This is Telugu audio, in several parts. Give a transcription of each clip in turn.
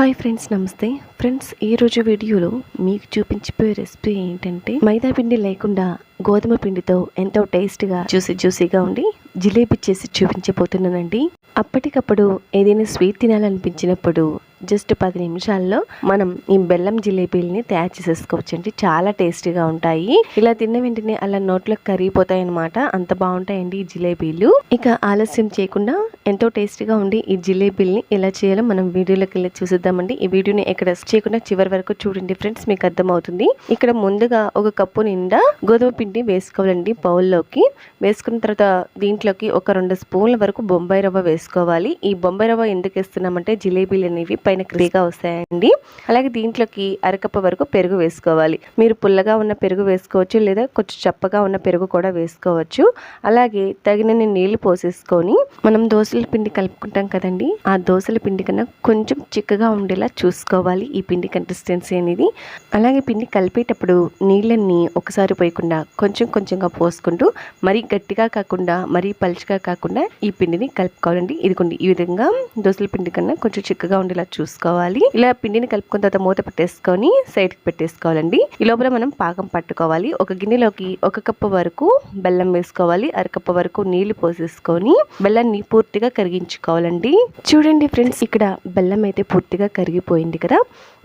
హాయ్ ఫ్రెండ్స్ నమస్తే. ఫ్రెండ్స్ ఈ రోజు వీడియోలో మీకు చూపించిపోయే రెసిపీ ఏంటంటే మైదా పిండి లేకుండా గోధుమ పిండితో ఎంతో టేస్ట్గా జ్యూసీ జ్యూసీగా ఉండి జిలేబీ చేసి చూపించబోతున్నానండి. అప్పటికప్పుడు ఏదైనా స్వీట్ తినాలనిపించినప్పుడు జస్ట్ పది నిమిషాల్లో మనం ఈ బెల్లం జిలేబీలని తయారు చేసేసుకోవచ్చు అండి చాలా టేస్టీగా ఉంటాయి. ఇలా తిన్న వెంటనే అలా నోట్లోకి కరిగిపోతాయి అనమాట అంత బాగుంటాయండి ఈ జిలేబీలు. ఇక ఆలస్యం చేయకుండా ఎంతో టేస్టీగా ఉండి ఈ జిలేబీల్ని ఎలా చేయాలో మనం వీడియోలోకి వెళ్ళి చూసిద్దామండి. ఈ వీడియోని ఎక్కడ చేయకుండా చివరి వరకు చూడండి ఫ్రెండ్స్ మీకు అర్థమవుతుంది. ఇక్కడ ముందుగా ఒక కప్పు నిండా గోధుమ పిండి వేసుకోవాలండి బౌల్లోకి. వేసుకున్న తర్వాత దీంట్లోకి ఒక రెండు స్పూన్ల వరకు బొంబాయి రవ్వ వేసుకోవాలి. ఈ బొంబాయి రవ్వ ఎందుకు వేస్తున్నామంటే జిలేబీలు అనేవి పైన క్రీగా వస్తాయండి. అలాగే దీంట్లోకి అరకప్ప వరకు పెరుగు వేసుకోవాలి. మీరు పుల్లగా ఉన్న పెరుగు వేసుకోవచ్చు లేదా కొంచెం చప్పగా ఉన్న పెరుగు కూడా వేసుకోవచ్చు. అలాగే తగినన్ని నీళ్ళు పోసేసుకొని మనం దోశల పిండి కలుపుకుంటాం కదండి ఆ దోశల పిండి కన్నా కొంచెం చిక్కగా ఉండేలా చూసుకోవాలి ఈ పిండి కన్సిస్టెన్సీ అనేది. అలాగే పిండి కలిపేటప్పుడు నీళ్ళని ఒకసారి పోయకుండా కొంచెం కొంచెంగా పోసుకుంటూ మరీ గట్టిగా కాకుండా మరీ పలుచగా కాకుండా ఈ పిండిని కలుపుకోవాలండి. ఇదిగోండి ఈ విధంగా దోశల పిండి కన్నా కొంచెం చిక్కగా ఉండేలా చూసుకోవాలి. ఇలా పిండిని కలుపుకున్న తర్వాత మూత పెట్టేసుకొని సైడ్కి పెట్టేసుకోవాలండి. ఈ లోపల మనం పాకం పట్టుకోవాలి. ఒక గిన్నెలోకి ఒక కప్పు వరకు బెల్లం వేసుకోవాలి. అరకప్పు వరకు నీళ్ళు పోసేసుకొని బెల్లాన్ని పూర్తిగా కరిగించుకోవాలండి. చూడండి ఫ్రెండ్స్ ఇక్కడ బెల్లం అయితే పూర్తిగా కరిగిపోయింది కదా.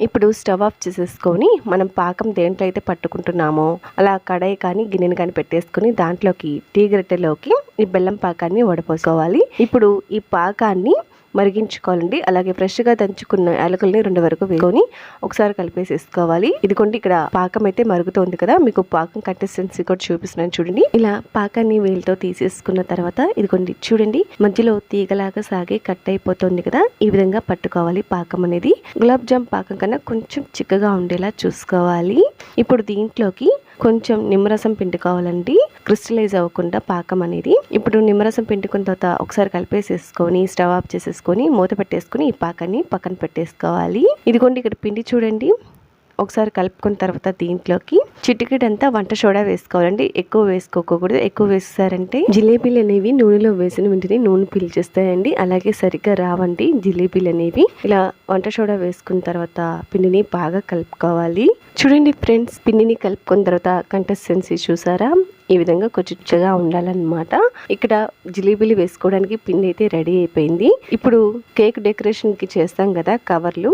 ఇప్పుడు స్టవ్ ఆఫ్ చేసేసుకొని మనం పాకం దేంట్లో అయితే పట్టుకుంటున్నామో అలా కడాయి కానీ గిన్నెని కానీ పెట్టేసుకొని దాంట్లోకి టీ గరిటెలోకి ఈ బెల్లం పాకాన్ని వడపోసుకోవాలి. ఇప్పుడు ఈ పాకాన్ని మరిగించుకోవాలండి. అలాగే ఫ్రెష్గా దంచుకున్న యాలకుల్ని రెండు వరకు వేసుకొని ఒకసారి కలిపేసేసుకోవాలి. ఇదిగోండి ఇక్కడ పాకం అయితే మరుగుతోంది కదా. మీకు పాకం కన్సిస్టెన్సీ కూడా చూపిస్తున్నాను చూడండి. ఇలా పాకాన్ని వేలుతో తీసేసుకున్న తర్వాత ఇదిగోండి చూడండి మధ్యలో తీగలాగా సాగి కట్ అయిపోతుంది కదా. ఈ విధంగా పట్టుకోవాలి పాకం అనేది. గులాబ్ జామ్ పాకం కన్నా కొంచెం చిక్కగా ఉండేలా చూసుకోవాలి. ఇప్పుడు దీంట్లోకి కొంచెం నిమ్మరసం పిండుకోవాలండి క్రిస్టలైజ్ అవ్వకుండా పాకం అనేది. ఇప్పుడు నిమ్మరసం పిండుకున్న తర్వాత ఒకసారి కలిపేసేసుకొని స్టవ్ ఆఫ్ చేసేసుకొని మూత పెట్టేసుకొని ఈ పాకాన్ని పక్కన పెట్టేసుకోవాలి. ఇదిగోండి ఇక్కడ పిండి చూడండి. ఒకసారి కలుపుకున్న తర్వాత దీంట్లోకి చిటికెడంతా వంట సోడా వేసుకోవాలండి. ఎక్కువ వేసుకోకూడదు. ఎక్కువ వేస్తారంటే జిలేబీలు అనేవి నూనెలో వేసిన వెంటనే నూనె పీల్చేస్తాయండి. అలాగే సరిగ్గా రావండి జిలేబీలు అనేవి. ఇలా వంట సోడా వేసుకున్న తర్వాత పిండిని బాగా కలుపుకోవాలి. చూడండి ఫ్రెండ్స్ పిండిని కలుపుకున్న తర్వాత కంటెస్టెన్సీ చూసారా? ఈ విధంగా కొంచెంగా ఉండాలన్నమాట. ఇక్కడ జిలేబీలు వేసుకోవడానికి పిండి అయితే రెడీ అయిపోయింది. ఇప్పుడు కేక్ డెకరేషన్కి చేస్తాం కదా కవర్లు.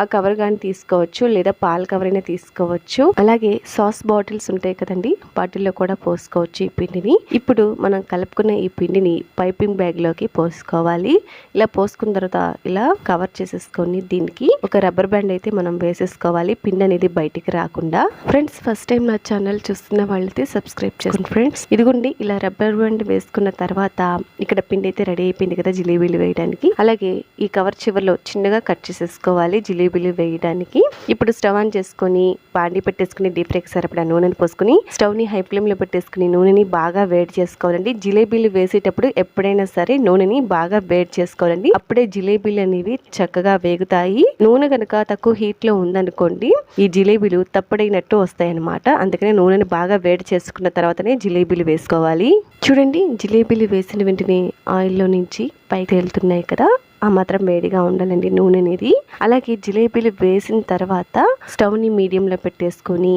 ఆ కవర్ కానీ తీసుకోవచ్చు లేదా పాల కవర్ అయినా తీసుకోవచ్చు. అలాగే సాస్ బాటిల్స్ ఉంటాయి కదండి వాటిల్లో కూడా పోసుకోవచ్చు ఈ పిండిని. ఇప్పుడు మనం కలుపుకున్న ఈ పిండిని పైపింగ్ బ్యాగ్లోకి పోసుకోవాలి. ఇలా పోసుకున్న తర్వాత ఇలా కవర్ చేసేసుకొని దీనికి ఒక రబ్బర్ బ్యాండ్ అయితే మనం వేసేసుకోవాలి పిండి అనేది బయటికి రాకుండా. ఫ్రెండ్స్ ఫస్ట్ టైం నా ఛానల్ చూస్తున్న వాళ్ళైతే సబ్స్క్రైబ్ చేసుకోండి ఫ్రెండ్స్ ఇదిగోండి ఇలా రబ్బర్ బ్యాండ్ వేసుకున్న తర్వాత ఇక్కడ పిండి అయితే రెడీ అయిపోయింది కదా జిలేబీలు వేయడానికి. అలాగే ఈ కవర్ చివరిలో చిన్నగా కట్ చేసేసుకోవాలి జిలేబీలు వేయడానికి ఇప్పుడు స్టవ్ ఆన్ చేసుకొని బాండి పెట్టేసుకుని డీప్ ఫ్రైకి సరిపడా నూనెని పోసుకుని స్టవ్ని హై ఫ్లేమ్లో పెట్టేసుకుని నూనెని బాగా వేడి చేసుకోవాలండి. జిలేబీలు వేసేటప్పుడు ఎప్పుడైనా సరే నూనెని బాగా వేడి చేసుకోవాలండి. అప్పుడే జిలేబీలు అనేవి చక్కగా వేగుతాయి. నూనె కనుక తక్కువ హీట్లో ఉందనుకోండి ఈ జిలేబీలు తప్పడైనట్టు వస్తాయి అనమాట అందుకనే నూనెని బాగా వేడి చేసుకున్న తర్వాతనే జిలేబీలు వేసుకోవాలి. చూడండి జిలేబీలు వేసిన వెంటనే ఆయిల్లో నుంచి పైకి వెళ్తున్నాయి కదా. ఆ మాత్రం వేడిగా ఉండాలండి నూనె అనేది. అలాగే జిలేబీలు వేసిన తర్వాత స్టవ్ని మీడియంలో పెట్టేసుకొని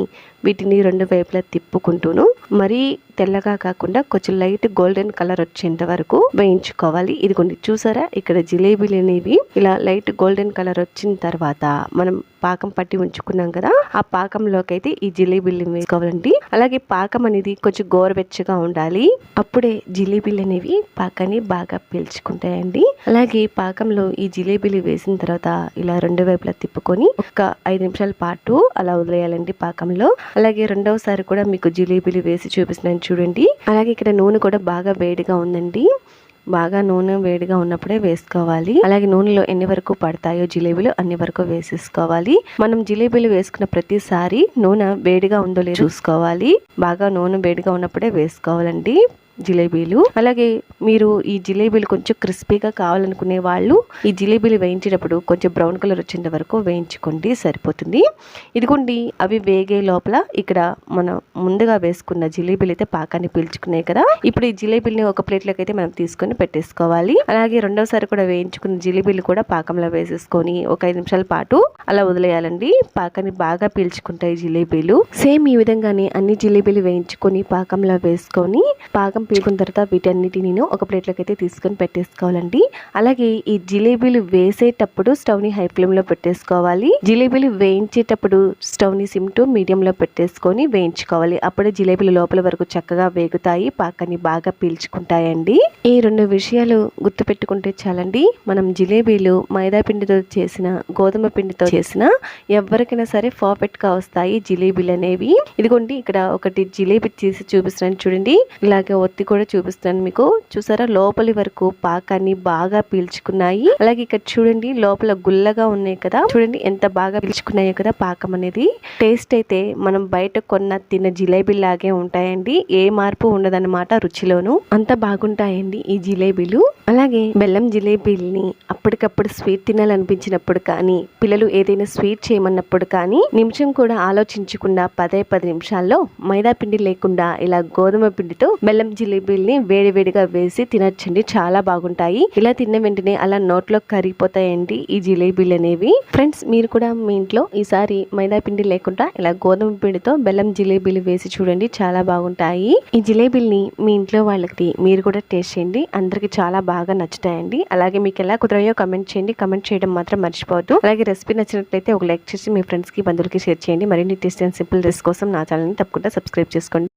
వీటిని రెండు వైపులా తిప్పుకుంటూను మరీ తెల్లగా కాకుండా కొంచెం లైట్ గోల్డెన్ కలర్ వచ్చేంత వరకు వేయించుకోవాలి. ఇదిగోండి చూసారా? ఇక్కడ జిలేబీలు అనేవి ఇలా లైట్ గోల్డెన్ కలర్ వచ్చిన తర్వాత మనం పాకం పట్టి ఉంచుకున్నాం కదా ఆ పాకంలోకి అయితే ఈ జిలేబీలు వేసుకోవాలండి. అలాగే పాకం అనేది కొంచెం గోరువెచ్చగా ఉండాలి. అప్పుడే జిలేబీలు అనేవి పాకాన్ని బాగా పీల్చుకుంటాయండి. అలాగే పాకంలో ఈ జిలేబీలు వేసిన తర్వాత ఇలా రెండు వైపులా తిప్పుకొని ఒక ఐదు నిమిషాల పాటు అలా వదిలేయాలండి పాకంలో. అలాగే రెండవసారి కూడా మీకు జిలేబీలు వేసి చూపిస్తున్నాను చూడండి. అలాగే ఇక్కడ నూనె కూడా బాగా వేడిగా ఉందండి. బాగా నూనె వేడిగా ఉన్నప్పుడే వేసుకోవాలి. అలాగే నూనెలో ఎన్ని వరకు పడతాయో జిలేబీలు అన్ని వరకు వేసేసుకోవాలి. మనం జిలేబీలు వేసుకున్న ప్రతిసారి నూనె వేడిగా ఉందో లేదో చూసుకోవాలి. బాగా నూనె వేడిగా ఉన్నప్పుడే వేసుకోవాలండి. జిలేబీలు. అలాగే మీరు ఈ జిలేబీలు కొంచెం క్రిస్పీగా కావాలనుకునే వాళ్ళు ఈ జిలేబీలు వేయించేటప్పుడు కొంచెం బ్రౌన్ కలర్ వచ్చేంత వరకు వేయించుకోండి సరిపోతుంది. ఇదిగోండి అవి వేగే లోపల ఇక్కడ మనం ముందుగా వేసుకున్న జిలేబీలు అయితే పాకాన్ని పీల్చుకున్నాయి కదా. ఇప్పుడు ఈ జిలేబీలని ఒక ప్లేట్లోకి అయితే మనం తీసుకొని పెట్టేసుకోవాలి. అలాగే రెండోసారి కూడా వేయించుకున్న జిలేబీలు కూడా పాకంలో వేసేసుకొని ఒక ఐదు నిమిషాల పాటు అలా వదిలేయాలండి. పాకాన్ని బాగా పీల్చుకుంటాయి జిలేబీలు. సేమ్ ఈ విధంగానే అన్ని జిలేబీలు వేయించుకొని పాకంలో వేసుకొని పాకం పీల్చుకున్న తర్వాత వీటన్నిటిని నేను ఒక ప్లేట్లోకి అయితే తీసుకొని పెట్టేసుకోవాలండి. అలాగే ఈ జిలేబీలు వేసేటప్పుడు స్టవ్ని హై ఫ్లేమ్లో పెట్టేసుకోవాలి. జిలేబీలు వేయించేటప్పుడు స్టవ్ని సిమ్ టు మీడియం లో పెట్టేసుకొని వేయించుకోవాలి. అప్పుడే జిలేబీలు లోపల వరకు చక్కగా వేగుతాయి పాకాన్ని బాగా పీల్చుకుంటాయండి. ఈ రెండు విషయాలు గుర్తు పెట్టుకుంటే చాలండి. మనం జిలేబీలు మైదా పిండితో చేసిన గోధుమ పిండితో చేసిన ఎవరికైనా సరే పర్ఫెక్ట్గా వస్తాయి జిలేబీలు అనేవి ఇదిగోండి ఇక్కడ ఒకటి జిలేబీ తీసి చూపిస్తున్నాను చూడండి. ఇలాగే ఒత్తి కూడా చూపిస్తాను మీకు. చూసారా? లోపలి వరకు పాకాన్ని బాగా పీల్చుకున్నాయి. అలాగే ఇక్కడ చూడండి లోపల గుల్లగా ఉన్నాయి కదా? చూడండి ఎంత బాగా పీల్చుకున్నాయో కదా పాకం అనేది. టేస్ట్ అయితే మనం బయట కొన్న తిన్న జిలేబీ లాగే ఉంటాయండి. ఏ మార్పు ఉండదన్నమాట రుచిలోను. అంత బాగుంటాయండి ఈ జిలేబీలు. అలాగే బెల్లం జిలేబీల్ని అప్పటికప్పుడు స్వీట్ తినాలనిపించినప్పుడు కానీ పిల్లలు ఏదైనా స్వీట్ చేయమన్నప్పుడు కానీ నిమిషం కూడా ఆలోచించకుండా పదే పది నిమిషాల్లో మైదా పిండి లేకుండా ఇలా గోధుమ పిండితో బెల్లం జిలేబీల్ని వేడివేడిగా వేసి తినచ్చండి. చాలా బాగుంటాయి. ఇలా తిన్న వెంటనే అలా నోట్లో కరిగిపోతాయండి ఈ జిలేబీలు అనేవి. ఫ్రెండ్స్ మీరు కూడా మీ ఇంట్లో ఈసారి మైదా పిండి లేకుండా ఇలా గోధుమ పిండితో బెల్లం జిలేబీలు వేసి చూడండి. చాలా బాగుంటాయి. ఈ జిలేబీల్ని మీ ఇంట్లో వాళ్ళకి మీరు కూడా టేస్ట్ చేయండి. అందరికి చాలా బాగా నచ్చుతాయండి. అలాగే మీకు ఎలా కుదరయో కమెంట్ చేయండి. కమెంట్ చేయడం మాత్రం మర్చిపోవద్దు. అలాగే రెసిపీ నచ్చినట్లయితే ఒక లైక్ చేసి మీ ఫ్రెండ్స్కి బంధువులకి షేర్ చేయండి. మరిన్ని టేస్ట్ అండ్ సింపుల్ రెసిపీ కోసం నా ఛానల్ని తప్పకుండా సబ్స్క్రైబ్ చేసుకోండి.